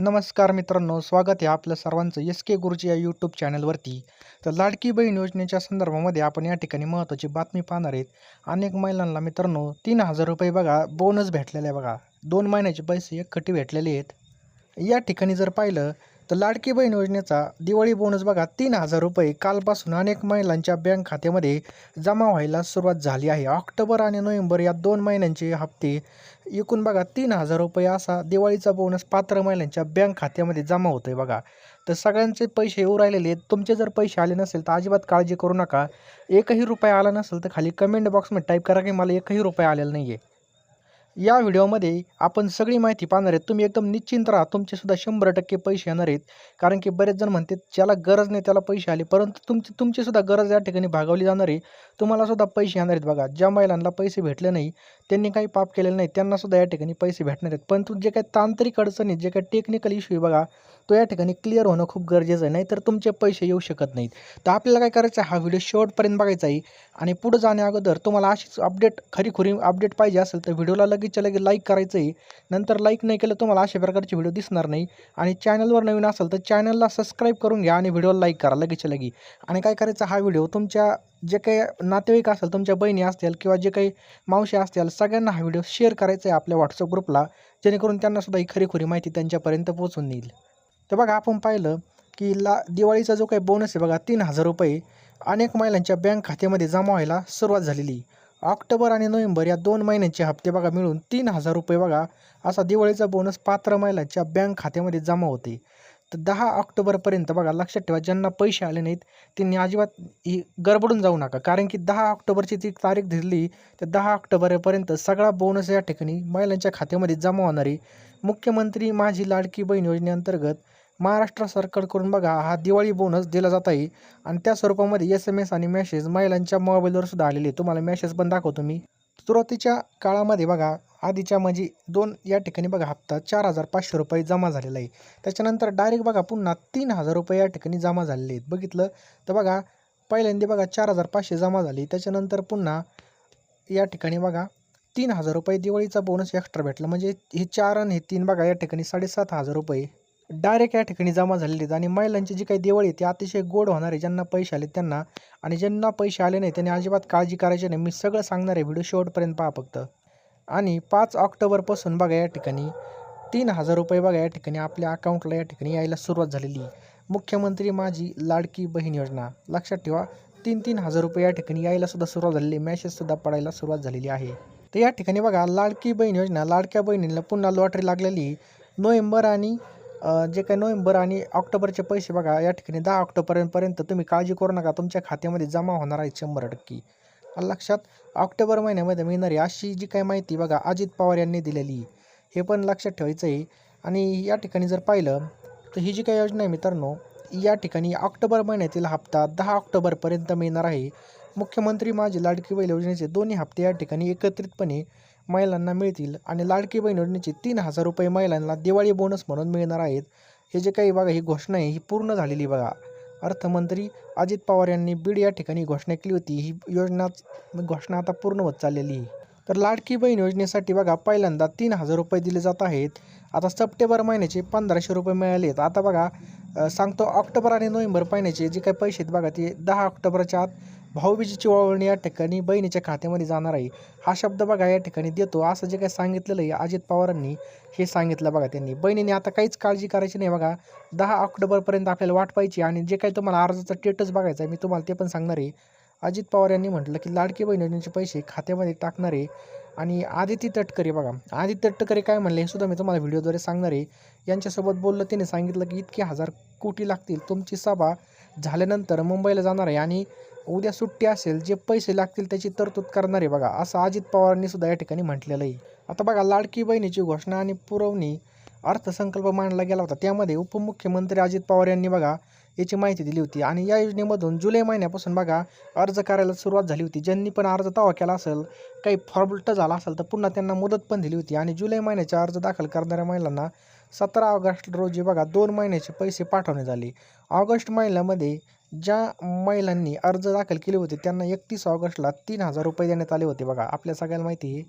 नमस्कार मित्रांनो स्वागत आहे आपलं सर्वांचं एस के गुरुजी या यूट्यूब चॅनलवरती. तर लाडकी बहीण योजनेच्या संदर्भामध्ये आपण या ठिकाणी महत्त्वाची बातमी पाहणार आहेत. अनेक महिलांना मित्रांनो तीन हजार रुपये बघा बोनस भेटलेला आहे बघा. दोन महिन्याचे पैसे एकखटी भेटलेले आहेत. या ठिकाणी जर पाहिलं तर लाडकी बहीण योजनेचा दिवाळी बोनस बघा तीन हजार रुपये कालपासून अनेक महिलांच्या बँक खात्यामध्ये जमा व्हायला सुरुवात झाली आहे. ऑक्टोबर आणि नोव्हेंबर या दोन महिन्यांचे हप्ते एकूण बघा तीन हजार रुपये असा दिवाळीचा बोनस पात्र महिलांच्या बँक खात्यामध्ये जमा होतोय बघा. तर सगळ्यांचे पैसे येऊ राहिलेले आहेत. तुमचे जर पैसे आले नसेल तर अजिबात काळजी करू नका. एकही रुपये आला नसेल तर खाली कमेंट बॉक्समध्ये टाईप करा की मला एकही रुपये आलेला नाही आहे या व्हिडिओमध्ये आपण सगळी माहिती पाहणार आहेत. तुम्ही एकदम निश्चिंत राहा. तुमचेसुद्धा शंभर टक्के पैसे येणार आहेत. कारण की बरेच जण म्हणतात ज्याला गरज नाही त्याला पैसे आले. परंतु तुमची तुमचीसुद्धा गरज या ठिकाणी भागवली जाणार आहे. तुम्हालासुद्धा पैसे येणार आहेत बघा. ज्या महिलांना पैसे भेटले नाही त्यांनी काही पाप केलेलं नाही त्यांनासुद्धा या ठिकाणी पैसे भेटणार आहेत. परंतु जे काही तांत्रिक अडचणी जे काही टेक्निकल इश्यू आहे बघा तो या ठिकाणी क्लिअर होणं खूप गरजेचं आहे. नाहीतर तुमचे पैसे येऊ शकत नाहीत. तर आपल्याला काय करायचं आहे? हा व्हिडिओ शेवटपर्यंत बघायचा आहे. आणि पुढे जाण्या अगोदर तुम्हाला अशीच अपडेट खरीखुरी अपडेट पाहिजे असेल तर व्हिडिओला लगेच लगेचच्या लगेच लाईक करायचं आहे नंतर लाईक नाही केलं तुम्हाला अशा प्रकारचे व्हिडिओ दिसणार नाही. आणि चॅनलवर नवीन असेल तर चॅनलला सबस्क्राईब करून घ्या आणि व्हिडिओला लाईक करा लगेचच्या लगे. आणि काय करायचं हा व्हिडिओ तुमच्या जे काही नातेवाईक असेल तुमच्या बहिणी असतील किंवा जे काही मावशी असतील सगळ्यांना हा व्हिडिओ शेअर करायचा आहे आपल्या व्हॉट्सअप ग्रुपला जेणेकरून त्यांनासुद्धा ही खरीखुरी माहिती त्यांच्यापर्यंत पोहोचून येईल तर बघा आपण पाहिलं की ला दिवाळीचा जो काही बोनस आहे बघा तीन हजार रुपये अनेक महिलांच्या बँक खात्यामध्ये जमा व्हायला सुरुवात झालेली. ऑक्टोबर आणि नोव्हेंबर या दोन महिन्यांचे हप्ते बघा मिळून तीन हजार रुपये बघा. असा दिवाळीचा बोनस पात्र महिलांच्या बँक खात्यामध्ये जमा होते. तर दहा ऑक्टोबरपर्यंत बघा लक्षात ठेवा ज्यांना पैसे आले नाहीत त्यांनी अजिबात ही गडबडून जाऊ नका. कारण की दहा ऑक्टोबरची ती तारीख धरली तर दहा ऑक्टोबरपर्यंत सगळा बोनस या ठिकाणी महिलांच्या खात्यामध्ये जमा होणार आहे. मुख्यमंत्री माझी लाडकी बहीण योजनेअंतर्गत महाराष्ट्र सरकारकडून बघा हा दिवाळी बोनस दिला जात आहे. आणि त्या स्वरूपामध्ये एस एम एस आणि मेसेज महिलांच्या मोबाईलवर सुद्धा आलेले. आहे. तुम्हाला मेसेज पण दाखवतो मी. सुरुवातीच्या काळामध्ये बघा आधीच्या म्हणजे दोन या ठिकाणी बघा हप्ता चार हजार पाचशे रुपये जमा झालेला आहे. त्याच्यानंतर डायरेक्ट बघा पुन्हा तीन हजार रुपये या ठिकाणी जमा झालेले आहेत. बघितलं तर बघा पहिल्यांदा बघा चार हजार पाचशे जमा झाली. त्याच्यानंतर पुन्हा या ठिकाणी बघा तीन हजार रुपये दिवाळीचा बोनस एक्स्ट्रा भेटला. म्हणजे हे चार आणि हे तीन बघा या ठिकाणी साडेसात हजार रुपये डायरेक्ट या ठिकाणी जमा झालेली आहेत. आणि महिलांची जी काही दिवाळी आहे ती अतिशय गोड होणार आहे ज्यांना पैसे आले त्यांना. आणि ज्यांना पैसे आले नाही त्यांनी अजिबात काळजी करायची नाही. मी सगळं सांगणार आहे व्हिडिओ शेवटपर्यंत पहा फक्त. आणि पाच ऑक्टोबरपासून बघा या ठिकाणी तीन हजार रुपये बघा या ठिकाणी आपल्या अकाउंटला या ठिकाणी यायला सुरुवात झालेली. मुख्यमंत्री माझी लाडकी बहीण योजना. लक्षात ठेवा तीन तीन हजार रुपये या ठिकाणी यायला सुद्धा सुरुवात झालेली मॅसेजसुद्धा पडायला सुरुवात झालेली आहे. तर या ठिकाणी बघा लाडकी बहीण योजना लाडक्या बहिणीला पुन्हा लॉटरी लागलेली नोव्हेंबर आणि जे काही नोव्हेंबर आणि ऑक्टोबरचे पैसे बघा या ठिकाणी दहा ऑक्टोबरपर्यंत तुम्ही काळजी करू नका. तुमच्या खात्यामध्ये जमा होणार आहेत शंभर टक्के. लक्षात ऑक्टोबर महिन्यामध्ये मिळणारी अशी जी काही माहिती बघा अजित पवार यांनी दिलेली हे पण लक्षात ठेवायचं आहे आणि या ठिकाणी जर पाहिलं तर ही जी काही योजना आहे मित्रांनो या ठिकाणी ऑक्टोबर महिन्यातील हप्ता दहा ऑक्टोबरपर्यंत मिळणार आहे. मुख्यमंत्री माझी लाडकी बैल योजनेचे दोन्ही हप्ते या ठिकाणी एकत्रितपणे महिलांना मिळतील आणि लाडकी बहीण योजनेचे तीन हजार रुपये महिलांना दिवाळी बोनस म्हणून मिळणार आहेत. हे जे काही बघा ही घोषणा आहे ही पूर्ण झालेली बघा. अर्थमंत्री अजित पवार यांनी बीड या ठिकाणी घोषणा केली होती. ही योजना घोषणा आता पूर्ण होत चाललेली आहे. तर लाडकी बहीण योजनेसाठी बघा पहिल्यांदा तीन हजार रुपये दिले जात आहेत. आता सप्टेंबर महिन्याचे पंधराशे रुपये मिळाले आहेत. आता बघा सांगतो ऑक्टोबर आणि नोव्हेंबर महिन्याचे जे काही पैसे आहेत बघा ते दहा ऑक्टोबरच्या आत भाऊबीजेची ओवाळणी या ठिकाणी बहिणीच्या खात्यामध्ये जाणार आहे. हा शब्द बघा या ठिकाणी देतो. असं जे काही सांगितलेलं आहे अजित पवारांनी हे सांगितलं बघा त्यांनी. बहिणीने आता काहीच काळजी करायची नाही बघा. दहा ऑक्टोबरपर्यंत आपल्याला वाट पाहिजे आणि जे काही तुम्हाला अर्जाचा स्टेटस बघायचा आहे मी तुम्हाला ते पण सांगणार आहे. अजित पवार यांनी म्हटलं की लाडकी बहिणींचे पैसे खात्यामध्ये टाकणार आहे. आणि आदिती तटकरे बघा. आदित्य तटकरे काय म्हणले हे सुद्धा मी तुम्हाला व्हिडिओद्वारे सांगणार आहे. यांच्यासोबत बोललं त्याने सांगितलं की इतके हजार कोटी लागतील तुमची सभा झाल्यानंतर मुंबईला जाणार आहे. आणि उद्या सुट्टी असेल जे पैसे लागतील त्याची तरतूद करणार आहे बघा. असं अजित पवारांनी सुद्धा या ठिकाणी म्हटलेलं आहे. आता बघा लाडकी बहिणीची घोषणा आणि पुरवणी अर्थसंकल्प मांडला गेला होता. त्यामध्ये उपमुख्यमंत्री अजित पवार यांनी बघा याची माहिती दिली होती. आणि या योजनेमधून जुलै महिन्यापासून बघा अर्ज करायला सुरुवात झाली होती. ज्यांनी पण अर्ज तवा केला असेल काही फॉर्मल्ट झाला असेल तर पुन्हा त्यांना मुदत पण दिली होती. आणि जुलै महिन्याचे अर्ज दाखल करणाऱ्या महिलांना सतरा ऑगस्ट रोजी बघा दोन महिन्याचे पैसे पाठवण्यात आले. ऑगस्ट महिन्यामध्ये ज्या महिलांनी अर्ज दाखल केले होते त्यांना एकतीस ऑगस्टला तीन हजार रुपये देण्यात आले होते बघा. आपल्या सगळ्यांना माहिती आहे.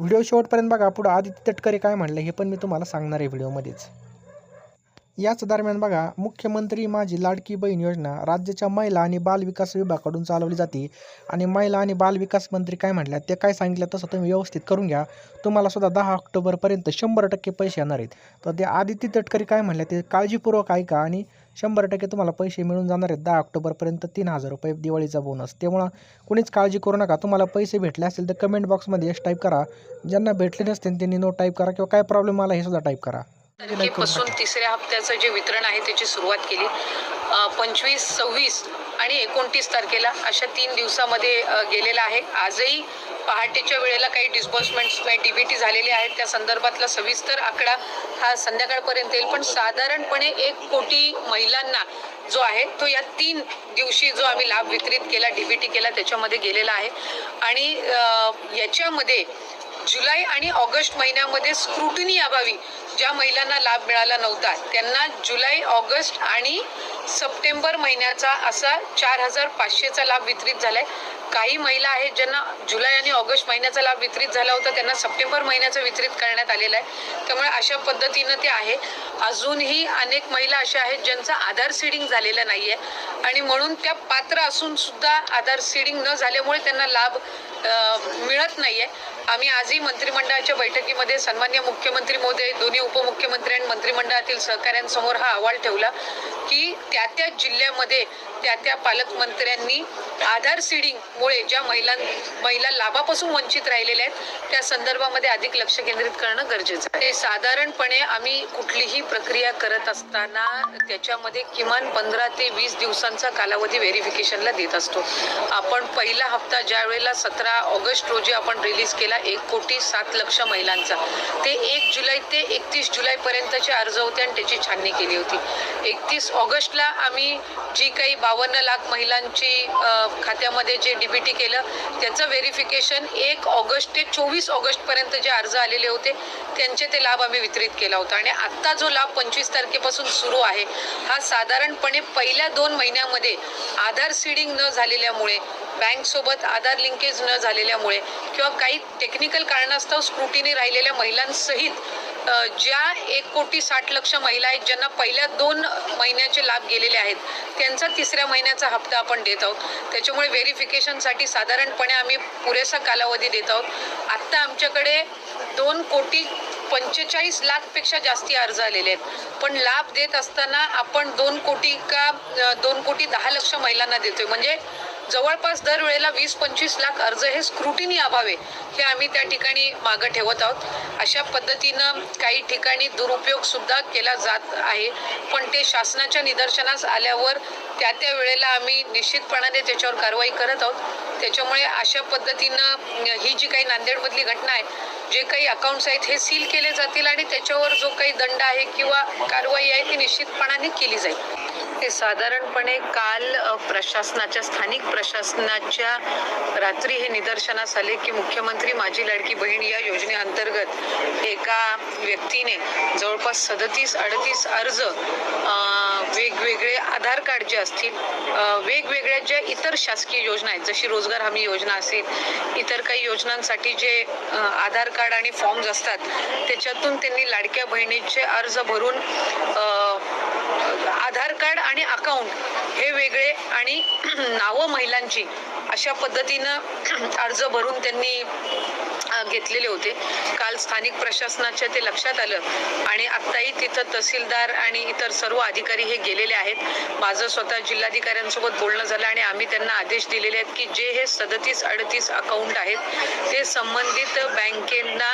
व्हिडिओ शेवटपर्यंत बघा. पुढं आदित्य तटकरे काय म्हणलं हे पण मी तुम्हाला सांगणार आहे व्हिडिओमध्येच. याच दरम्यान बघा मुख्यमंत्री माझी लाडकी बहीण योजना राज्याच्या महिला आणि बालविकास विभागाकडून चालवली जाते. आणि महिला आणि बालविकास मंत्री काय म्हटल्या ते काय सांगितलं तसं तुम्ही व्यवस्थित करून घ्या. तुम्हाला सुद्धा दहा ऑक्टोबरपर्यंत शंभर टक्के पैसे येणार आहेत. तर ते आदित्य तटकरी काय म्हणल्या ते काळजीपूर्वक ऐका आणि शंभर टक्के तुम्हाला पैसे मिळून जाणार आहेत. दहा ऑक्टोबरपर्यंत तीन हजार रुपये दिवाळीचा बोनस त्यामुळं कुणीच काळजी करू नका. तुम्हाला पैसे भेटले असतील तर कमेंट बॉक्समध्ये यश टाईप करा. ज्यांना भेटले नसतील त्यांनी नो टाईप करा किंवा काय प्रॉब्लेम आला हे सुद्धा टाईप करा. तारखेपासून तिसऱ्या हप्त्याचं जे वितरण आहे त्याची सुरुवात केली. पंचवीस सव्वीस आणि एकोणतीस तारखेला अशा तीन दिवसामध्ये गेलेला आहे. आजही पहाटेच्या वेळेला काही डिस्बर्समेंट्स डी बी टी झालेले आहेत. त्या संदर्भातला सविस्तर आकडा हा संध्याकाळपर्यंत येईल. पण साधारणपणे एक कोटी महिलांना जो आहे तो या तीन दिवशी जो आम्ही लाभ वितरित केला डी बी टी केला त्याच्यामध्ये गेलेला आहे. आणि याच्यामध्ये जुलै आणि ऑगस्ट महिन्यामध्ये स्क्रुटनी अभावी ज्या महिलांना लाभ मिळाला नव्हता त्यांना जुलै ऑगस्ट आणि सप्टेंबर महिन्याचा असा चार हजार पाचशेचा लाभ वितरित झालाय. काही महिला आहेत ज्यांना जुलै आणि ऑगस्ट महिन्याचा लाभ वितरित झाला होता त्यांना सप्टेंबर महिन्याचा वितरित करण्यात आलेला आहे. त्यामुळे अशा पद्धतीनं ते आहे. अजूनही अनेक महिला अशा आहेत ज्यांचा आधार सीडिंग झालेला नाही आहे आणि म्हणून त्या पात्र असून सुद्धा आधार सीडिंग न झाल्यामुळे त्यांना लाभ मिळत नाही आहे आम्ही आजही मंत्रिमंडळाच्या बैठकीमध्ये सन्मान्य मुख्यमंत्री महोदय दोन्ही उपमुख्यमंत्री आणि मंत्रिमंडळातील सहकाऱ्यांसमोर हा अहवाल ठेवला की त्या त्या जिल्ह्यामध्ये त्या त्या पालकमंत्र्यांनी आधार सीडिंगमुळे ज्या महिलां महिला लाभापासून वंचित राहिलेल्या आहेत त्या संदर्भामध्ये अधिक लक्ष केंद्रित करणं गरजेचं आहे. साधारणपणे आम्ही कुठलीही प्रक्रिया करत असताना त्याच्यामध्ये किमान पंधरा ते वीस दिवसांचा कालावधी व्हेरिफिकेशनला देत असतो. आपण पहिला हप्ता ज्या वेळेला सतरा ऑगस्ट रोजी आपण रिलीज केला एक कोटी सात लक्ष महिलांचा. ते एक जुलै ते एकतीस जुलैपर्यंतचे अर्ज होते आणि त्याची छाननी केली होती. एकतीस ऑगस्टला आम्ही जी काही बावन्न लाख महिलांची खात्यामध्ये जे डीबीटी केलं त्याचं व्हेरिफिकेशन एक ऑगस्ट ते चोवीस ऑगस्टपर्यंत जे अर्ज आलेले होते त्यांचे ते लाभ आम्ही वितरित केला होता. आणि आत्ता जो लाभ पंचवीस तारखेपासून सुरू आहे हा साधारणपणे पहिल्या दोन महिन्यामध्ये आधार सीडिंग न झालेल्यामुळे बँकसोबत आधार लिंकेज न झालेल्यामुळे किंवा काही टेक्निकल कारणास्तव स्क्रुटीने राहिलेल्या महिलांसहित ज्या एक कोटी साठ लक्ष महिला आहेत ज्यांना पहिल्या दोन महिन्याचे लाभ गेलेले आहेत त्यांचा तिसऱ्या महिन्याचा हप्ता आपण देत आहोत. त्याच्यामुळे व्हेरिफिकेशनसाठी साधारणपणे आम्ही पुरेसा कालावधी देत आहोत. आत्ता आमच्याकडे दोन कोटी पंचेचाळीस लाखपेक्षा जास्ती अर्ज आलेले आहेत. पण लाभ देत असताना आपण दोन कोटी का दोन कोटी दहा लक्ष महिलांना देतोय. म्हणजे जवळपास दरवेळेला वीस पंचवीस लाख अर्ज हे स्क्रुटिनी अभावे हे आम्ही त्या ठिकाणी मागं ठेवत आहोत. अशा पद्धतीनं काही ठिकाणी दुरुपयोग सुद्धा केला जात आहे. पण ते शासनाच्या निदर्शनास आल्यावर त्या त्या वेळेला आम्ही निश्चितपणाने त्याच्यावर कारवाई करत आहोत. त्याच्यामुळे अशा पद्धतीनं ही जी काही नांदेडमधली घटना आहे जे काही अकाउंट्स आहेत हे सील केले जातील आणि त्याच्यावर जो काही दंड आहे किंवा कारवाई आहे ती निश्चितपणाने केली जाईल. ते साधारणपणे काल प्रशासनाच्या स्थानिक प्रशासनाच्या रात्री हे निदर्शनास आले की मुख्यमंत्री माझी लाडकी बहीण या योजनेअंतर्गत एका व्यक्तीने जवळपास सदतीस अडतीस अर्ज वेगवेगळे आधार कार्ड जे असतील वेगवेगळ्या ज्या इतर शासकीय योजना आहेत जशी रोजगार हमी योजना असेल इतर काही योजनांसाठी जे आधार कार्ड आणि फॉर्म्स असतात त्याच्यातून त्यांनी लाडक्या बहिणीचे अर्ज भरून आधार कार्ड आणि आणि अकाउंट हे वेगळे आणि नावं महिलांची अशा पद्धतीनं अर्ज भरून त्यांनी घेतलेले होते. काल स्थानिक प्रशासनाच्या ते लक्षात आलं आणि आत्ताही तिथं तहसीलदार आणि इतर सर्व अधिकारी हे गेलेले आहेत. माझं स्वतः जिल्हाधिकाऱ्यांसोबत बोलणं झालं आणि आम्ही त्यांना आदेश दिलेले आहेत की जे हे सदतीस अडतीस अकाउंट आहेत ते संबंधित बँकेंना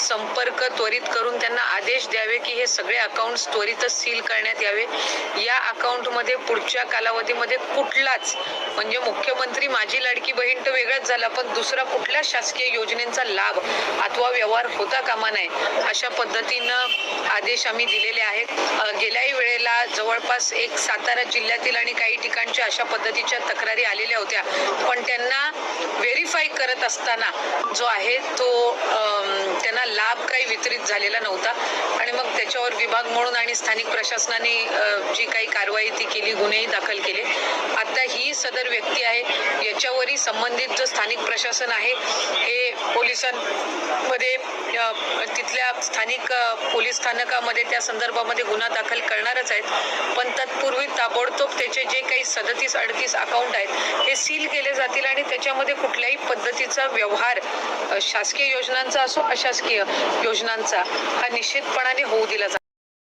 संपर्क त्वरित करून त्यांना आदेश द्यावे की हे सगळे अकाउंट्स त्वरितच सील करण्यात यावे. या अकाउंटमध्ये पुढच्या कालावधीमध्ये कुठलाच म्हणजे मुख्यमंत्री माझी लाडकी बहीण तर वेगळाच झाला पण दुसरा कुठल्याच शासकीय योजनेचा लाभ अथवा व्यवहार होता कामा नये अशा पद्धतीनं आदेश आम्ही दिलेले आहेत. गेल्याही वेळेला जवळपास एक सातारा जिल्ह्यातील आणि काही ठिकाणच्या अशा पद्धतीच्या तक्रारी आलेल्या होत्या. पण त्यांना व्हेरीफाय करत असताना जो आहे तो त्यांना लाभ काही वितरित झालेला नव्हता. आणि मग त्याच्यावर विभाग म्हणून आणि स्थानिक प्रशासनाने जी काही कारवाई ती केली गुन्हेही दाखल केले. आता ही सदर व्यक्ती आहे याच्यावरही संबंधित जो स्थानिक प्रशासन आहे हे पोलिसांमध्ये तिथल्या स्थानिक पोलीस स्थानकामध्ये त्या संदर्भामध्ये गुन्हा दाखल करणारच आहेत. पण तत्पूर्वी ताबडतोब त्याचे जे काही सदतीस अडतीस अकाउंट आहेत हे सील केले जातील आणि त्याच्यामध्ये कुठल्याही पद्धतीचा व्यवहार शासकीय योजनांचा असो अशासकीय योजनांचा हा निश्चितपणाने होऊ दिला जातो